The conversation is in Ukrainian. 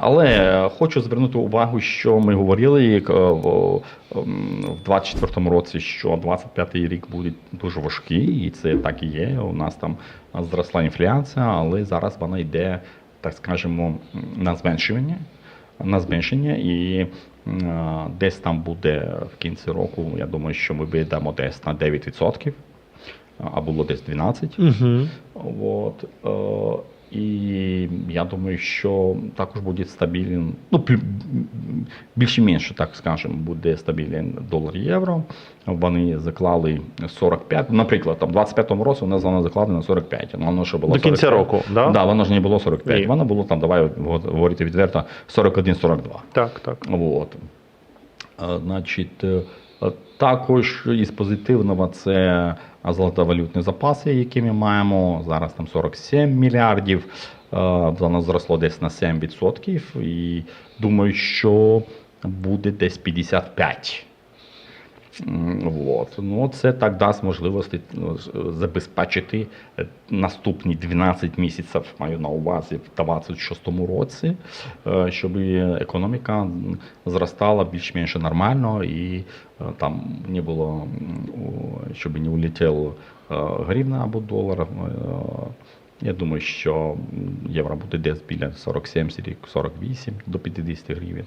Але хочу звернути увагу, що ми говорили е, в ем, в 24-му році, що 25-й рік буде дуже важкий, і це так і є. У нас там зросла інфляція, але зараз вона йде, так скажемо, на зменшення. На зменшення, і е, десь там буде в кінці року. Я думаю, що ми вийдемо десь на 9%, а було десь 12%. Угу. От, е, і я думаю, що також буде стабільний, ну, більше-менше, так скажемо, буде стабільний долар євро. Вони заклали 45, наприклад, там, в 25-му році у нас воно закладено 45, ну, воно ще було До кінця 45. року, да? Да, воно ж не було 45, Ні. воно було там, давай говорити відверто, 41-42. Так, так. От. Значить, е, також із позитивного це золотовалютні запаси, які ми маємо. Зараз там 47 мільярдів. Е, Воно зросло десь на 7%. І думаю, що буде десь 55. М, Вот. Ну, це так дасть можливості ну, забезпечити е, наступні 12 місяців, маю на увазі, в 2026 році, е, щоб економіка зростала більш-менш нормально і е, там не було, щоб не улетіло гривна або долар. Я думаю, що євро буде десь біля 47-48 до 50 гривень.